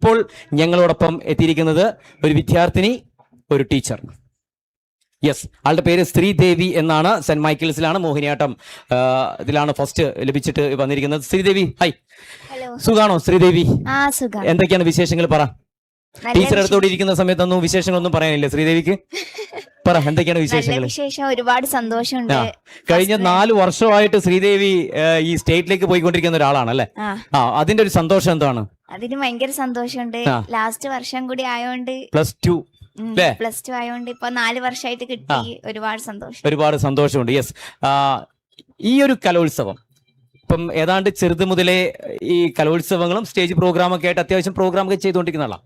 ഇപ്പോൾ ഞങ്ങളോടൊപ്പം എത്തിയിരിക്കുന്നത് ഒരു വിദ്യാർത്ഥിനി ഒരു ടീച്ചർ. യെസ് ആളുടെ പേര് ശ്രീദേവി എന്നാണ്. സെന്റ് മൈക്കിൾസിലാണ് മോഹിനിയാട്ടം ഇതിലാണ് ഫസ്റ്റ് ലഭിച്ചിട്ട് വന്നിരിക്കുന്നത്. ശ്രീദേവി ഹൈ സുഖാണോ ശ്രീദേവി? എന്തൊക്കെയാണ് വിശേഷങ്ങൾ പറ. ടീച്ചർ അടുത്തോടെ ഇരിക്കുന്ന സമയത്തൊന്നും വിശേഷങ്ങളൊന്നും പറയാനില്ല ശ്രീദേവിക്ക്? പറ എന്തൊക്കെയാണ് വിശേഷങ്ങൾ വിശേഷം ഒരുപാട് സന്തോഷമുണ്ട്. കഴിഞ്ഞ നാല് വർഷമായിട്ട് ശ്രീദേവി ഈ സ്റ്റേറ്റിലേക്ക് പോയിക്കൊണ്ടിരിക്കുന്ന ഒരാളാണ് അല്ലെ ആ അതിന്റെ ഒരു സന്തോഷം എന്താണ്? അതിന് ഭയങ്കര സന്തോഷമുണ്ട്. ലാസ്റ്റ് വർഷം കൂടി ആയോണ്ട് പ്ലസ് ടു? പ്ലസ് ടു ആയോണ്ട് ഇപ്പൊ നാല് വർഷമായിട്ട് കിട്ടി. ഒരുപാട് സന്തോഷം. ഒരുപാട് സന്തോഷമുണ്ട്. യെസ് ഈ ഒരു കലോത്സവം ഇപ്പം ഏതാണ്ട് ചെറുത് മുതലേ ഈ കലോത്സവങ്ങളും സ്റ്റേജ് പ്രോഗ്രാമൊക്കെ ആയിട്ട് അത്യാവശ്യം പ്രോഗ്രാം ഒക്കെ ചെയ്തുകൊണ്ടിരിക്കുന്ന ആളാണ്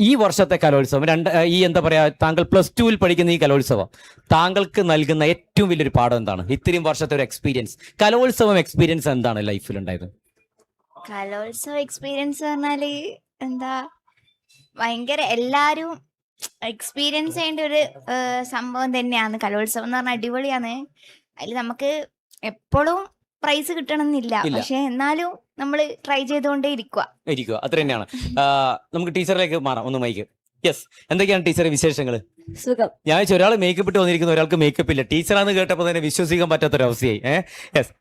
ഈ വർഷത്തെ കലോത്സവം രണ്ട് ഈ എന്താ പറയാ താങ്കൾ പ്ലസ് ടുവിൽ പഠിക്കുന്ന ഈ കലോത്സവം താങ്കൾക്ക് നൽകുന്ന ഏറ്റവും വലിയൊരു പാഠം എന്താണ്? ഇത്രയും വർഷത്തെ ഒരു എക്സ്പീരിയൻസ് കലോത്സവം എക്സ്പീരിയൻസ് എന്താണ് ലൈഫിൽ ഉണ്ടായത്? കലോത്സവ എക്സ്പീരിയൻസ് പറഞ്ഞാൽ എന്താ ഭയങ്കര എല്ലാരും എക്സ്പീരിയൻസ് ചെയ്യേണ്ട ഒരു സംഭവം തന്നെയാണ്. കലോത്സവം എന്ന് പറഞ്ഞാൽ അടിപൊളിയാണ്. അതിൽ നമുക്ക് എപ്പോഴും പ്രൈസ് കിട്ടണമെന്നില്ല. പക്ഷെ എന്നാലും നമ്മൾ ട്രൈ ചെയ്തുകൊണ്ടേ ഇരിക്കുക ഇരിക്കുക അത്ര തന്നെയാണ്. നമുക്ക് ടീച്ചറിലേക്ക് മാറാം. ഒന്ന് മൈക്ക് യെസ് എന്തൊക്കെയാണ് ടീച്ചറെ വിശേഷങ്ങൾ സുഖം. ഞാൻ ചോദിച്ചു, ഒരാൾ മേക്കപ്പ് ഇട്ട് വന്നിരിക്കുന്ന ഒരാൾക്ക് മേക്കപ്പ് ഇല്ല. ടീച്ചറാന്ന് കേട്ടപ്പോൾ തന്നെ വിശ്വസിക്കാൻ പറ്റാത്തൊരവസ്ഥയായി. ഏഹ് യെസ്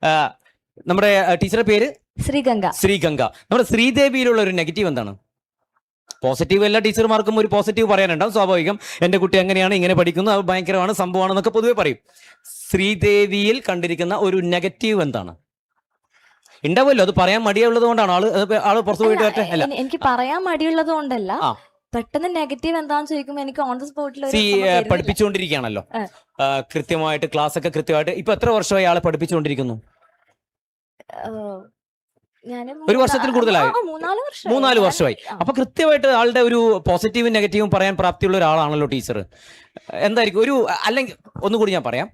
നമ്മുടെ ടീച്ചറുടെ പേര്? ശ്രീഗംഗ. ശ്രീഗംഗ. നമ്മുടെ ശ്രീദേവിയിലുള്ള ഒരു നെഗറ്റീവ് എന്താണ്? പോസിറ്റീവ് എല്ലാ ടീച്ചർമാർക്കും ഒരു പോസിറ്റീവ് പറയാനുണ്ടാവും സ്വാഭാവികം. എന്റെ കുട്ടി എങ്ങനെയാണ് ഇങ്ങനെ പഠിക്കുന്നു അത് ഭയങ്കരമാണ് സംഭവമാണെന്നൊക്കെ പൊതുവെ പറയും. ശ്രീദേവിയിൽ കണ്ടിരിക്കുന്ന ഒരു നെഗറ്റീവ് എന്താണ്? ഉണ്ടാവുമല്ലോ അത് പറയാൻ മടിയുള്ളത് കൊണ്ടാണ്? ആൾ ആൾ പുറത്തു പോയിട്ട് വരട്ടെ? അല്ല. എനിക്ക് പറയാൻ മടിയുള്ളത് കൊണ്ടല്ല. പെട്ടെന്ന് നെഗറ്റീവ് എന്താന്ന് ചോദിക്കുമ്പോൾ എനിക്ക് ഓൺ ദ സ്പോട്ടിൽ പഠിപ്പിച്ചുകൊണ്ടിരിക്കുകയാണല്ലോ. കൃത്യമായിട്ട് ക്ലാസ് ഒക്കെ കൃത്യമായിട്ട്. ഇപ്പൊ എത്ര വർഷമായി ആളെ പഠിപ്പിച്ചുകൊണ്ടിരിക്കുന്നു? ഒരു വർഷത്തിൽ കൂടുതലായി? മൂന്നാൽ വർഷമായി. അപ്പൊ കൃത്യമായിട്ട് ആളുടെ ഒരു പോസിറ്റീവും നെഗറ്റീവും പറയാൻ പ്രാപ്തിയുള്ള ഒരാളാണല്ലോ ടീച്ചർ എന്തായിരിക്കും? ഒരു അല്ലെങ്കിൽ ഒന്നുകൂടി ഞാൻ പറയാം.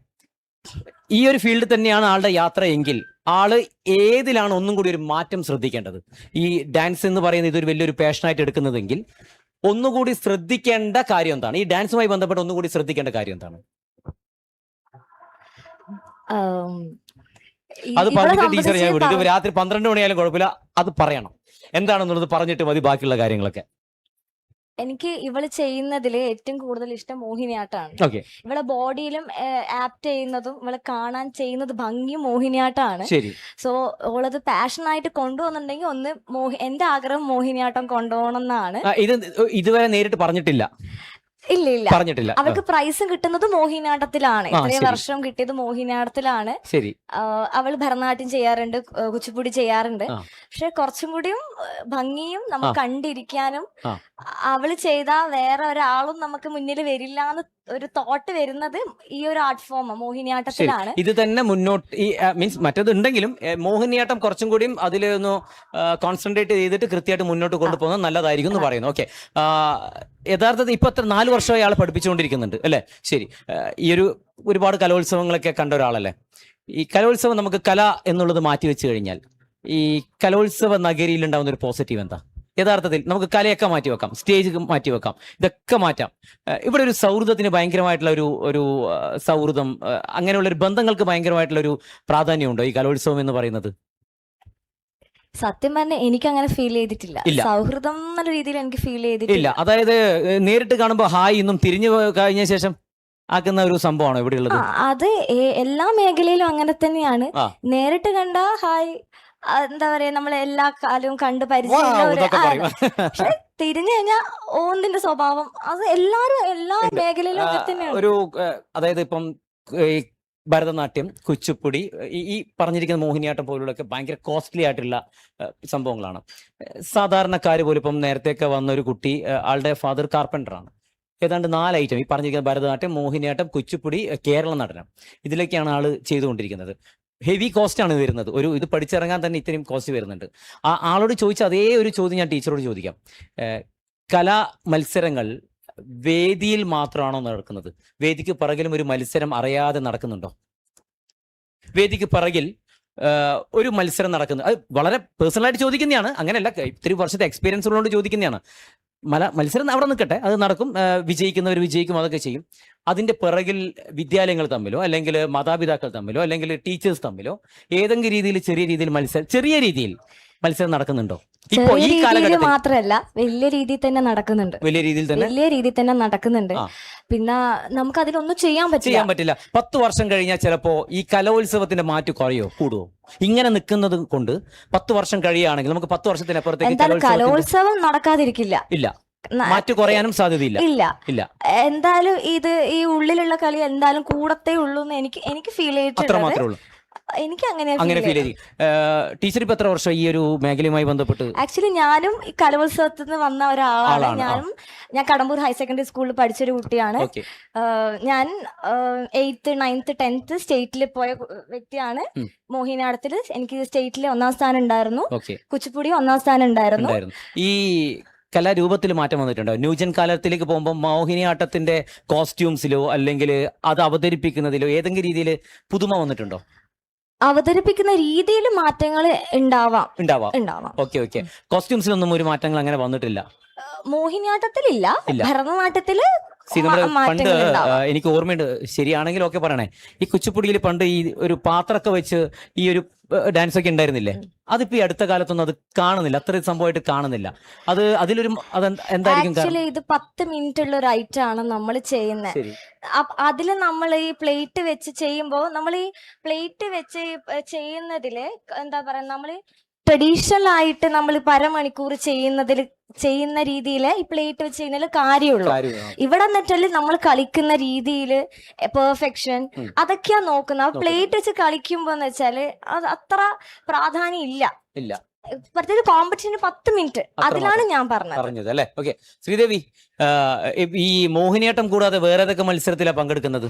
ഈ ഒരു ഫീൽഡിൽ തന്നെയാണ് ആളുടെ യാത്ര എങ്കിൽ ആൾ ഏതിലാണ് ഒന്നും കൂടി ഒരു മാറ്റം ശ്രദ്ധിക്കേണ്ടത്? ഈ ഡാൻസ് എന്ന് പറയുന്നത് ഇതൊരു വലിയൊരു പാഷനായിട്ട് എടുക്കുന്നതെങ്കിൽ ഒന്നുകൂടി ശ്രദ്ധിക്കേണ്ട കാര്യം എന്താണ്? ഈ ഡാൻസുമായി ബന്ധപ്പെട്ട് ഒന്നുകൂടി ശ്രദ്ധിക്കേണ്ട കാര്യം എന്താണ്? അത് പറഞ്ഞിട്ട് ടീച്ചർ ഞാൻ വിടും. രാത്രി പന്ത്രണ്ട് മണിയായാലും കുഴപ്പമില്ല. അത് പറയണം. എന്താണെന്നുള്ളത് പറഞ്ഞിട്ട് മതി ബാക്കിയുള്ള കാര്യങ്ങളൊക്കെ. എനിക്ക് ഇവൾ ചെയ്യുന്നതിൽ ഏറ്റവും കൂടുതൽ ഇഷ്ടം മോഹിനിയാട്ടാണ്. ഓക്കെ. ഇവളെ ബോഡിയിലും ആപ്റ്റ് ചെയ്യുന്നതും ഇവളെ കാണാൻ ചെയ്യുന്നത് ഭംഗി മോഹിനിയാട്ടാണ്. ശരി. സോ ഓളത് പാഷനായിട്ട് കൊണ്ടുപോകുന്നുണ്ടെങ്കിൽ ഒന്ന് മോഹി എന്റെ ആഗ്രഹം മോഹിനിയാട്ടം കൊണ്ടുപോകണം എന്നാണ് ആ, ഇത് ഇതുവരെ നേരിട്ട് പറഞ്ഞിട്ടില്ല. ഇല്ല ഇല്ല പറഞ്ഞിട്ടില്ല. അവർക്ക് അവൾക്ക് പ്രൈസും കിട്ടുന്നത് മോഹിനാട്ടത്തിലാണ് ഇത്രയും വർഷം കിട്ടിയത് മോഹിനാട്ടത്തിലാണ് ശരി. അവൾ ഭരതനാട്യം ചെയ്യാറുണ്ട് കുച്ചിപ്പുടി ചെയ്യാറുണ്ട്. പക്ഷെ കുറച്ചും കൂടിയും ഭംഗിയും നമുക്ക് കണ്ടിരിക്കാനും അവൾ ചെയ്ത വേറെ ഒരാളും നമുക്ക് മുന്നിൽ വരില്ല എന്ന് ഒരു തോട്ട് വരുന്നത് ഈ ഒരു ആർട്ട് ഫോം മോഹിനിയാട്ടത്തിലാണ്. ഇത് തന്നെ മുന്നോട്ട് ഈ മീൻസ് മറ്റത് ഉണ്ടെങ്കിലും മോഹിനിയാട്ടം കുറച്ചും കൂടിയും അതിലൊന്ന് കോൺസെൻട്രേറ്റ് ചെയ്തിട്ട് കൃത്യമായിട്ട് മുന്നോട്ട് കൊണ്ടുപോകുന്നത് നല്ലതായിരിക്കും എന്ന് പറയുന്നു. ഓക്കെ. യഥാർത്ഥത്തിൽ ഇപ്പൊ എത്ര നാല് വർഷമായി ആളെ പഠിപ്പിച്ചുകൊണ്ടിരിക്കുന്നുണ്ട് അല്ലെ? ശരി. ഈ ഒരു ഒരുപാട് കലോത്സവങ്ങളൊക്കെ കണ്ട ഒരാളല്ലേ? ഈ കലോത്സവം നമുക്ക് കല എന്നുള്ളത് മാറ്റി വെച്ച് കഴിഞ്ഞാൽ ഈ കലോത്സവ നഗരിയിൽ ഉണ്ടാകുന്ന ഒരു പോസിറ്റീവ് എന്താ? യഥാർത്ഥത്തിൽ നമുക്ക് കലയൊക്കെ മാറ്റി വെക്കാം സ്റ്റേജ് മാറ്റി വെക്കാം ഇതൊക്കെ മാറ്റാം. ഇവിടെ ഒരു സൗഹൃദത്തിന് ഭയങ്കരമായിട്ടുള്ള ഒരു ഒരു സൗഹൃദം അങ്ങനെയുള്ള ഒരു ബന്ധങ്ങൾക്ക് ഭയങ്കരമായിട്ടുള്ള ഒരു പ്രാധാന്യമുണ്ടോ ഈ കലോത്സവം എന്ന് പറയുന്നത്? സത്യം പറഞ്ഞ എനിക്ക് അങ്ങനെ ഫീൽ ചെയ്തിട്ടില്ല സൗഹൃദം എന്നുള്ള രീതിയിൽ എനിക്ക് ഫീൽ ചെയ്തിട്ടില്ല. അതായത് നേരിട്ട് കാണുമ്പോൾ ഹായ് ഇന്നും തിരിഞ്ഞു കഴിഞ്ഞ ശേഷം ആക്കുന്ന ഒരു സംഭവമാണ് ഇവിടെ ഉള്ളത് അത് എല്ലാ മേഖലയിലും അങ്ങനെ തന്നെയാണ്. നേരിട്ട് കണ്ട ഹായ് എന്താ പറയാ നമ്മൾ എല്ലാ കാലവും കണ്ട് പരിചയമുള്ള ഒരു പക്ഷെ തിരിഞ്ഞു കഴിഞ്ഞാൽ ഓന്തിന്റെ സ്വഭാവം. അത് എല്ലാരും എല്ലാ മേഖലയിലും അങ്ങനെ തന്നെയാണ് ഒരു അതായത് ഇപ്പം ഈ ഭരതനാട്യം കുച്ചിപ്പുടി ഈ ഈ പറഞ്ഞിരിക്കുന്ന മോഹിനിയാട്ടം പോലുള്ളൊക്കെ ഭയങ്കര കോസ്റ്റ്ലി ആയിട്ടുള്ള സംഭവങ്ങളാണ്. സാധാരണക്കാര് പോലും ഇപ്പം നേരത്തെയൊക്കെ വന്ന ഒരു കുട്ടി ആളുടെ ഫാദർ കാർപ്പന്റർ ആണ്. ഏതാണ്ട് നാല് ഐറ്റം ഈ പറഞ്ഞിരിക്കുന്ന ഭരതനാട്യം മോഹിനിയാട്ടം കുച്ചിപ്പുടി കേരള നടനം. ഇതിലേക്കാണ് ആൾ ചെയ്തുകൊണ്ടിരിക്കുന്നത്. ഹെവി കോസ്റ്റ് ആണ് വരുന്നത്. ഒരു ഇത് പഠിച്ചിറങ്ങാൻ തന്നെ ഇത്രയും കോസ്റ്റ് വരുന്നുണ്ട്. ആ ആളോട് ചോദിച്ച അതേ ഒരു ചോദ്യം ഞാൻ ടീച്ചറോട് ചോദിക്കാം. കലാ മത്സരങ്ങൾ വേദിയിൽ മാത്രമാണോ നടക്കുന്നത്? വേദിക്ക് പിറകിലും ഒരു മത്സരം അറിയാതെ നടക്കുന്നുണ്ടോ? വേദിക്ക് പിറകിൽ ഒരു മത്സരം നടക്കുന്നു. അത് വളരെ പേഴ്സണലായിട്ട് ചോദിക്കുന്നതാണ്. അങ്ങനെയല്ല ഇത്തിരി വർഷത്തെ എക്സ്പീരിയൻസ് ഉള്ളതുകൊണ്ട് ചോദിക്കുന്നതാണ്. മല മത്സരം അവിടെ നിൽക്കട്ടെ. അത് നടക്കും. വിജയിക്കുന്നവർ വിജയിക്കും അതൊക്കെ ചെയ്യും. അതിന്റെ പിറകിൽ വിദ്യാലയങ്ങൾ തമ്മിലോ അല്ലെങ്കിൽ മാതാപിതാക്കൾ തമ്മിലോ അല്ലെങ്കിൽ ടീച്ചേഴ്സ് തമ്മിലോ ഏതെങ്കിലും രീതിയിൽ ചെറിയ രീതിയിൽ മത്സരം ചെറിയ രീതിയിൽ മത്സരം നടക്കുന്നുണ്ടോ? ഇപ്പോ ചെറിയ ഈ കാലഘട്ടത്തിൽ മാത്രല്ല വലിയ രീതിയിൽ തന്നെ നടക്കുന്നുണ്ട്. വലിയ രീതിയിൽ തന്നെ? വലിയ രീതിയിൽ തന്നെ നടക്കുന്നുണ്ട്. പിന്നെ നമുക്ക് അതിലൊന്നും ചെയ്യാൻ പറ്റില്ല. ചെയ്യാൻ പറ്റില്ല. പത്ത് വർഷം കഴിഞ്ഞാൽ ചിലപ്പോ ഈ കലോത്സവത്തിന്റെ മാറ്റ് കുറയോ കൂടുവോ? ഇങ്ങനെ നിൽക്കുന്നത് കൊണ്ട് പത്ത് വർഷം കഴിയുകയാണെങ്കിൽ നമുക്ക് പത്ത് വർഷത്തിനപ്പുറത്തേക്ക് കലോത്സവം നടക്കാതിരിക്കില്ല. ഇല്ല. മാറ്റ് കുറയാനും സാധ്യതയില്ല. ഇല്ല. ഇല്ല. എന്തായാലും ഇത് ഈ ഉള്ളിലുള്ള കളി എന്തായാലും കൂടത്തേ ഉള്ളൂ എന്ന് എനിക്ക് എനിക്ക് ഫീൽ ചെയ്തിട്ടുണ്ട് എനിക്ക് അങ്ങനെ അങ്ങനെ ഫീൽ. ടീച്ചർ ഇപ്പൊ എത്ര വർഷം ഈ ഒരു മേഖലയുമായി ബന്ധപ്പെട്ട്? ആക്ച്വലി ഞാനും കലോത്സവത്തിൽ നിന്ന് വന്ന ഒരാളാണ്. ഞാനും ഞാൻ കടമ്പൂർ ഹയർ സെക്കൻഡറി സ്കൂളിൽ പഠിച്ചൊരു കുട്ടിയാണ്. ഞാൻ എയ്ത്ത് നയൻത്ത് ടെൻത്ത് സ്റ്റേറ്റിൽ പോയ വ്യക്തിയാണ്. ഉം. എനിക്ക് സ്റ്റേറ്റിലെ ഒന്നാം സ്ഥാനം ഉണ്ടായിരുന്നു. കുച്ചിപ്പുടി ഒന്നാം സ്ഥാനം ഉണ്ടായിരുന്നു. ഈ കലാരൂപത്തിൽ മാറ്റം വന്നിട്ടുണ്ടോ? ന്യൂജൻ കാലത്തിലേക്ക് പോകുമ്പോൾ മോഹിനിയാട്ടത്തിന്റെ കോസ്റ്റ്യൂംസിലോ അല്ലെങ്കിൽ അത് അവതരിപ്പിക്കുന്നതിലോ ഏതെങ്കിലും രീതിയിൽ പുതുമ വന്നിട്ടുണ്ടോ? അവതരിപ്പിക്കുന്ന രീതിയിൽ മാറ്റങ്ങൾ ഉണ്ടാവാം. ഉണ്ടാവാം. ഉണ്ടാവാം. Okay okay. കോസ്റ്റ്യൂംസിലൊന്നും ഒരു മാറ്റങ്ങൾ അങ്ങനെ വന്നിട്ടില്ല? മോഹിനിയാട്ടത്തിലില്ല. ഭരതനാട്യത്തിൽ സി നമ്മുടെ പണ്ട് എനിക്ക് ഓർമ്മയുണ്ട്. ശരിയാണെങ്കിൽ ഒക്കെ പറയണേ. ഈ കുച്ചിപ്പുടിയിൽ പണ്ട് ഈ ഒരു പാത്രമൊക്കെ വെച്ച് ഈ ഒരു ഡാൻസ് ഒക്കെ ഉണ്ടായിരുന്നില്ലേ? അതിപ്പോ ഈ അടുത്ത കാലത്തൊന്നും അത് കാണുന്നില്ല. അത്രയും സംഭവമായിട്ട് കാണുന്നില്ല. അത് അതിലൊരു അത് എന്തായിരിക്കും ഇത് പത്ത് മിനിറ്റ് ഉള്ള ഒരു ഐറ്റം ആണ് നമ്മൾ ചെയ്യുന്നത് അതിൽ അതിൽ നമ്മൾ ഈ പ്ലേറ്റ് വെച്ച് ചെയ്യുമ്പോൾ നമ്മൾ ഈ പ്ലേറ്റ് വെച്ച് ചെയ്യുന്നതിൽ എന്താ പറയാ? നമ്മൾ ട്രഡീഷണൽ ആയിട്ട് നമ്മൾ പരമണിക്കൂർ ചെയ്യുന്നതിൽ ചെയ്യുന്ന രീതിയിൽ ഈ പ്ലേറ്റ് വെച്ച് ചെയ്യുന്നതിൽ കാര്യമുള്ളൂ. ഇവിടെ എന്നിട്ടല്ലേ നമ്മൾ കളിക്കുന്ന രീതിയിൽ പെർഫെക്ഷൻ അതൊക്കെയാണ് അതൊക്കെയാ നോക്കുന്നത്. നോക്കുന്നത്. പ്ലേറ്റ് വെച്ച് കളിക്കുമ്പോ എന്ന് വെച്ചാൽ അത് അത്ര പ്രാധാന്യം ഇല്ല. ഇല്ല. പ്രത്യേകിച്ച് കോമ്പറ്റീഷന് പത്ത് മിനിറ്റ് അതിലാണ് ഞാൻ പറഞ്ഞത്. പറഞ്ഞത് അല്ലേ? ഓക്കെ ശ്രീദേവി ഈ മോഹിനിയാട്ടം കൂടാതെ വേറെ ഏതൊക്കെ മത്സരത്തിലാണ് പങ്കെടുക്കുന്നത്?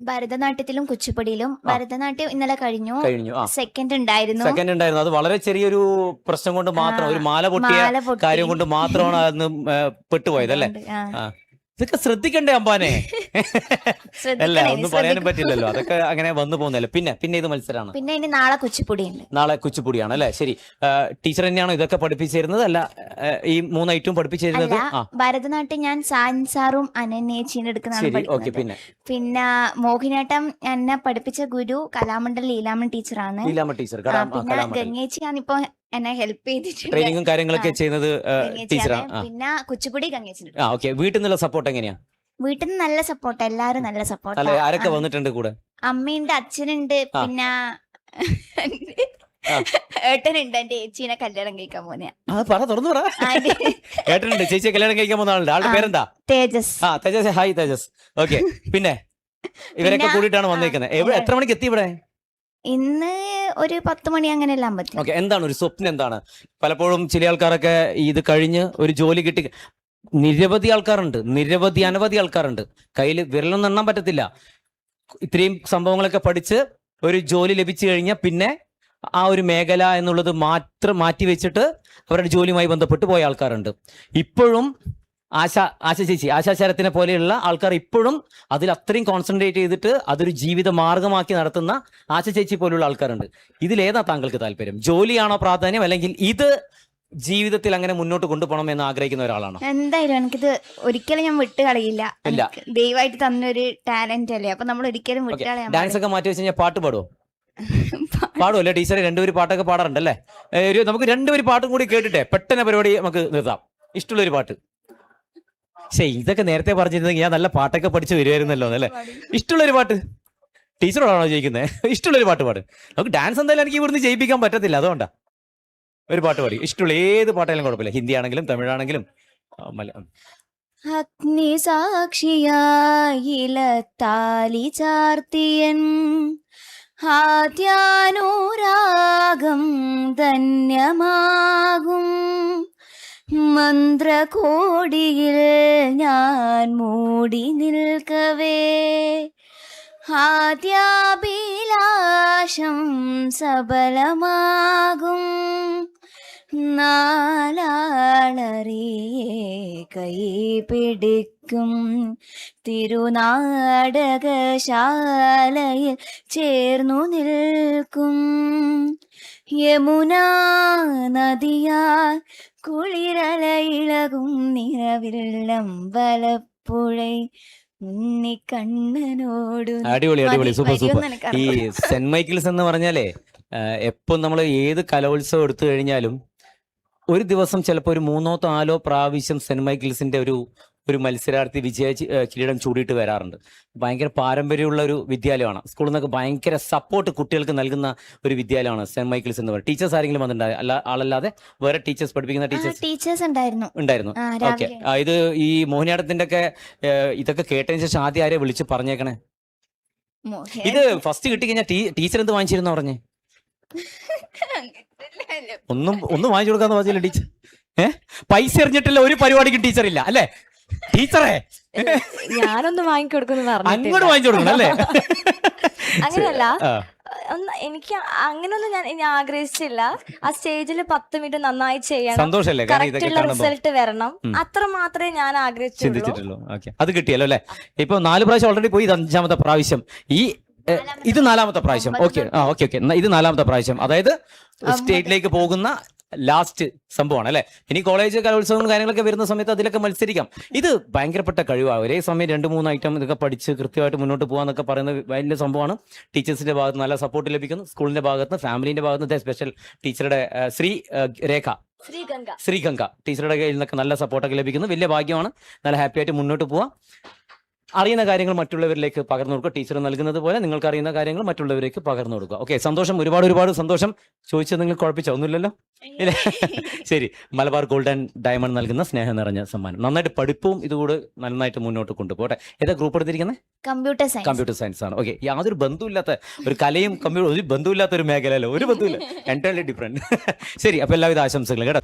ഭരതനാട്യത്തിലും കുച്ചിപ്പുടിയിലും. ഭരതനാട്യം ഇന്നലെ കഴിഞ്ഞു. കഴിഞ്ഞു ആ. സെക്കൻഡ് ഉണ്ടായിരുന്നു. സെക്കൻഡ് ഉണ്ടായിരുന്നു. അത് വളരെ ചെറിയൊരു പ്രശ്നം കൊണ്ട് മാത്രം ഒരു മാല പൊട്ടിയ കാര്യം കൊണ്ട് മാത്രമാണ് അന്ന് പെട്ടുപോയത് അല്ലേ? ആ. ഇതൊക്കെ ശ്രദ്ധിക്കണ്ടേ അമ്പാനെ? അല്ല ഒന്നും പറയാനും. പറ്റില്ലല്ലോ. അതൊക്കെ അങ്ങനെ വന്നു പോകുന്നല്ലേ പിന്നെ പിന്നെ ഇത് മത്സരമാണ്? പിന്നെ ഇനി നാളെ കുച്ചിപ്പുടിയുണ്ട്. നാളെ കുച്ചിപ്പുടിയാണ് അല്ലെ? ശരി. ടീച്ചർ തന്നെയാണോ ഇതൊക്കെ പഠിപ്പിച്ചിരുന്നത്? അല്ല ഈ മൂന്ന് ഐറ്റവും പഠിപ്പിച്ചിരുന്നത്? ഭരതനാട്യം ഞാൻ സാൻസാറും അനന്യേച്ചിയും എടുക്കുന്നതാണ് ഓക്കെ പിന്നെ. പിന്നെ മോഹിനിയാട്ടം എന്നെ പഠിപ്പിച്ച ഗുരു കലാമണ്ഡൽ ലീലാമൺ ടീച്ചറാണ്. ലീലാമ്മ ടീച്ചർ പിന്നെ ഗംഗേച്ചിയാണ് ഇപ്പൊ എന്നെ ഹെൽപ്പ് ചെയ്തിട്ടുണ്ട്. ട്രെയിനിങ്ങും കാര്യങ്ങളൊക്കെ. ചെയ്യുന്നത് ടീച്ചറാണ് പിന്നെ കുച്ചിപ്പുടി ഗംഗേച്ചിട്ടുണ്ട് ആ ഓക്കെ വീട്ടിൽ നിന്നുള്ള സപ്പോർട്ട് എങ്ങനെയാ? വീട്ടിൽ നിന്ന് നല്ല സപ്പോർട്ട് എല്ലാരും നല്ല അല്ലെ സപ്പോർട്ട് ആരൊക്കെ വന്നിട്ടുണ്ട് കൂടെ? അമ്മയുണ്ട് അച്ഛനുണ്ട് ആ. പിന്നെ ആ. ഏട്ടനുണ്ട് എന്റെ ചേച്ചീനെ കല്യാണം കഴിക്കാൻ പോന്നെ ആ പറ തുറന്നു പറ. ഏട്ടനുണ്ട് ചേച്ചിയെ കല്യാണം കഴിക്കാൻ പോകുന്ന ആളുണ്ട്. ആളുടെ ആ. പേരെന്താ? തേജസ്. ആ തേജസ്. ഹായ് തേജസ്. ഓക്കെ പിന്നെ ഇവരൊക്കെ പിന്നെ, കൂടിയിട്ടാണ് വന്നേക്കുന്നത് എവിടെ എത്ര മണിക്ക് എത്തി ഇവിടെ? ഇന്ന് ഒരു പത്ത് മണി അങ്ങനെ എല്ലാം പറ്റും. ഓക്കെ എന്താണ് ഒരു സ്വപ്നം എന്താണ്? പലപ്പോഴും ചില ആൾക്കാരൊക്കെ ഇത് കഴിഞ്ഞ് ഒരു ജോലി കിട്ടി. നിരവധി ആൾക്കാരുണ്ട് നിരവധി അനവധി ആൾക്കാരുണ്ട്. കയ്യിൽ വിരലൊന്നും എണ്ണാൻ പറ്റത്തില്ല. ഇത്രയും സംഭവങ്ങളൊക്കെ പഠിച്ച് ഒരു ജോലി ലഭിച്ചു കഴിഞ്ഞാൽ പിന്നെ ആ ഒരു മേഖല എന്നുള്ളത് മാത്രം മാറ്റി വെച്ചിട്ട് അവരുടെ ജോലിയുമായി ബന്ധപ്പെട്ട് പോയ ആൾക്കാരുണ്ട്. ഇപ്പോഴും ആശ ആശ ചേച്ചി ആശാശരത്തിനെ പോലെയുള്ള ആൾക്കാർ ഇപ്പോഴും അതിൽ അത്രയും കോൺസെൻട്രേറ്റ് ചെയ്തിട്ട് അതൊരു ജീവിത മാർഗമാക്കി നടത്തുന്ന ആശ ചേച്ചി പോലുള്ള ആൾക്കാരുണ്ട്. ഇതിലേതാ താങ്കൾക്ക് താല്പര്യം? ജോലിയാണോ പ്രാധാന്യം? അല്ലെങ്കിൽ ഇത് ജീവിതത്തിൽ അങ്ങനെ മുന്നോട്ട് കൊണ്ടുപോകണം എന്ന് ആഗ്രഹിക്കുന്ന ഒരാളാണ്? എന്തായാലും എനിക്കിത് ഒരിക്കലും ഞാൻ വിട്ട് കളയില്ല. ദൈവമായിട്ട് തന്നൊരു ടാലന്റ് അല്ലേ? അപ്പൊ നമ്മൾ ഒരിക്കലും വിട്ട് ഡാൻസ് ഒക്കെ മാറ്റി വെച്ച് കഴിഞ്ഞാൽ പാട്ട് പാടുമോ പാടുമല്ലേ ടീച്ചറെ രണ്ടുപേര് പാട്ടൊക്കെ പാടാറുണ്ടല്ലേ? നമുക്ക് രണ്ടുപേര് പാട്ടും കൂടി കേട്ടിട്ടെ പെട്ടെന്ന് പരിപാടി നമുക്ക് നിർത്താം. ഇഷ്ടമുള്ളൊരു പാട്ട്. ശരി ഇതൊക്കെ നേരത്തെ പറഞ്ഞിരുന്നെങ്കിൽ ഞാൻ നല്ല പാട്ടൊക്കെ പഠിച്ച് വരുമായിരുന്നല്ലോ അല്ലേ? ഇഷ്ടമുള്ളൊരു പാട്ട്. ടീച്ചറോടാണോ ഇഷ്ടമുള്ള ഒരു പാട്ട് പാട്. നമുക്ക് ഡാൻസ് എന്തായാലും എനിക്ക് ഇവിടുന്ന് ജയിപ്പിക്കാൻ പറ്റത്തില്ല അതുകൊണ്ടാ. ഒരു പാട്ട് പാടി. ഇഷ്ടമുള്ള ഏത് പാട്ടായാലും കുഴപ്പമില്ല. ഹിന്ദി ആണെങ്കിലും തമിഴാണെങ്കിലും അഗ്നി സാക്ഷിയായി ചാർത്തിയൻ ആദ്യാനുരാഗം ധന്യമാകും. മന്ത്രകോടിയിൽ ഞാൻ മൂടി നിൽക്കവേ. ആദ്യാഭിലാഷം സബലമാകും. നാലാളറിയെ കൈ പിടിക്കും തിരുനാടകശാലയിൽ ചേർന്നു നിൽക്കും. യമുന നദിയാൽ കുളിരലയിളകും നിറവില്ലം വലപ്പുഴ അടിപൊളി അടിപൊളി സൂപ്പർ സൂപ്പർ. ഈ സെന്റ് മൈക്കിൾസ് എന്ന് പറഞ്ഞാലേ എപ്പം നമ്മൾ ഏത് കലോത്സവം എടുത്തു കഴിഞ്ഞാലും ഒരു ദിവസം ചിലപ്പോൾ ഒരു മൂന്നോ നാലോ പ്രാവശ്യം സെന്റ് മൈക്കിൾസിന്റെ ഒരു ഒരു മത്സരാർത്ഥി വിജയ കിരീടം ചൂടിയിട്ട് വരാറുണ്ട്. ഭയങ്കര പാരമ്പര്യമുള്ള ഒരു വിദ്യാലയമാണ്. സ്കൂളിൽ നിന്നൊക്കെ ഭയങ്കര സപ്പോർട്ട് കുട്ടികൾക്ക് നൽകുന്ന ഒരു വിദ്യാലയമാണ് സെന്റ് മൈക്കിൾസ് എന്ന് പറയുന്നത്. ടീച്ചേഴ്സ് ആരെങ്കിലും വന്നിട്ടുണ്ടായി അല്ല ആളല്ലാതെ വേറെ ടീച്ചേഴ്സ് പഠിപ്പിക്കുന്ന ടീച്ചേഴ്സ്? ടീച്ചേഴ്സ് ഉണ്ടായിരുന്നു. ഉണ്ടായിരുന്നു. ഓക്കെ. ഇത് ഈ മോഹിനിയാട്ടത്തിന്റെ ഒക്കെ ഇതൊക്കെ കേട്ടതിന് ശേഷം ആദ്യം ആരെ വിളിച്ച് പറഞ്ഞേക്കണേ? ഇത് ഫസ്റ്റ് കിട്ടി കഴിഞ്ഞാൽ ടീച്ചർ എന്ത് വാങ്ങിച്ചിരുന്നു പറഞ്ഞേ? ഒന്നും ഒന്നും വാങ്ങിച്ചു കൊടുക്കാന്ന് പറഞ്ഞില്ല ടീച്ചർ? ഏഹ് പൈസ എറിഞ്ഞിട്ടില്ല ഒരു പരിപാടിക്കും ടീച്ചർ ഇല്ല അല്ലേ? ടീച്ചറെ. ഞാനൊന്ന് വാങ്ങിക്കൊടുക്കുന്നു അങ്ങോട്ട് വാങ്ങിച്ചു കൊടുക്കണം അല്ലേ? അങ്ങനെയല്ല. ഒന്ന് എനിക്ക് അങ്ങനെയൊന്നും ഞാൻ ഇനി ആഗ്രഹിച്ചില്ല ആ സ്റ്റേജിൽ പത്ത് മിനിറ്റ് നന്നായി ചെയ്യണം. സന്തോഷല്ലേ? കാരണം കറക്റ്റ് ഇതൊക്കെ ഉള്ള കാണുമ്പോ. റിസൾട്ട് വരണം. അത്ര മാത്രമേ ഞാൻ ആഗ്രഹിച്ചിട്ടുള്ളൂ അത് കിട്ടിയല്ലോ അല്ലെ? ഇപ്പൊ നാല് പ്രാവശ്യം ഓൾറെഡി പോയി ഇത് അഞ്ചാമത്തെ പ്രാവശ്യം. ഈ ഇത് നാലാമത്തെ പ്രാവശ്യം. ഓക്കെ. ആ ഓക്കെ ഓക്കെ. ഇത് നാലാമത്തെ പ്രാവശ്യം. അതായത് സ്റ്റേറ്റിലേക്ക് പോകുന്ന ലാസ്റ്റ് സംഭവമാണ് അല്ലെ? ഇനി കോളേജ് കലോത്സവം കാര്യങ്ങളൊക്കെ വരുന്ന സമയത്ത് അതിലൊക്കെ മത്സരിക്കാം. ഇത് ഭയങ്കരപ്പെട്ട കഴിവാണ്. ഒരേ സമയം രണ്ട് മൂന്ന് ഐറ്റം ഇതൊക്കെ പഠിച്ച് കൃത്യമായിട്ട് മുന്നോട്ട് പോകാന്നൊക്കെ പറയുന്ന വലിയ സംഭവമാണ്. ടീച്ചേഴ്സിന്റെ ഭാഗത്ത് നല്ല സപ്പോർട്ട് ലഭിക്കുന്നു. സ്കൂളിന്റെ ഭാഗത്ത് ഫാമിലിന്റെ ഭാഗത്ത് സ്പെഷ്യൽ ടീച്ചറുടെ ശ്രീ രേഖ. ശ്രീഗംഗ. ശ്രീഗംഗ. ടീച്ചറുടെ കയ്യിൽ നിന്നൊക്കെ നല്ല സപ്പോർട്ടൊക്കെ ലഭിക്കുന്നു. വലിയ ഭാഗ്യമാണ്. നല്ല ഹാപ്പി ആയിട്ട് മുന്നോട്ട് പോവാം. അറിയുന്ന കാര്യങ്ങൾ മറ്റുള്ളവരിലേക്ക് പകർന്നു കൊടുക്കുക. ടീച്ചർ നൽകുന്നത് പോലെ നിങ്ങൾക്ക് അറിയുന്ന കാര്യങ്ങൾ മറ്റുള്ളവരിലേക്ക് പകർന്നു കൊടുക്കുക. ഓക്കെ സന്തോഷം. ഒരുപാട് ഒരുപാട് സന്തോഷം. ചോദിച്ചത് നിങ്ങൾ കുഴപ്പിച്ചോ? ഒന്നുമില്ലല്ലോ? ഇല്ല? ശരി. മലബാർ ഗോൾഡൻ ഡയമണ്ട് നൽകുന്ന സ്നേഹം നിറഞ്ഞ സമ്മാനം. നന്നായിട്ട് പഠിപ്പും ഇതുകൂടെ നന്നായിട്ട് മുന്നോട്ട് കൊണ്ടുപോകട്ടെ. ഏതാ ഗ്രൂപ്പ് എടുത്തിരിക്കുന്നത് കമ്പ്യൂട്ടർ സയൻസ് കമ്പ്യൂട്ടർ സയൻസ് ആണ്. ഓക്കെ യാതൊരു ബന്ധമില്ലാത്ത ഒരു കലയും കമ്പ്യൂട്ടർ ഒരു ബന്ധമില്ലാത്ത ഒരു മേഖലയല്ലോ. ഒരു ബന്ധമില്ല എന്റെ ഡിഫറെന്റ് ശരി അപ്പോൾ എല്ലാവിധ ആശംസകളും കേട്ടോ.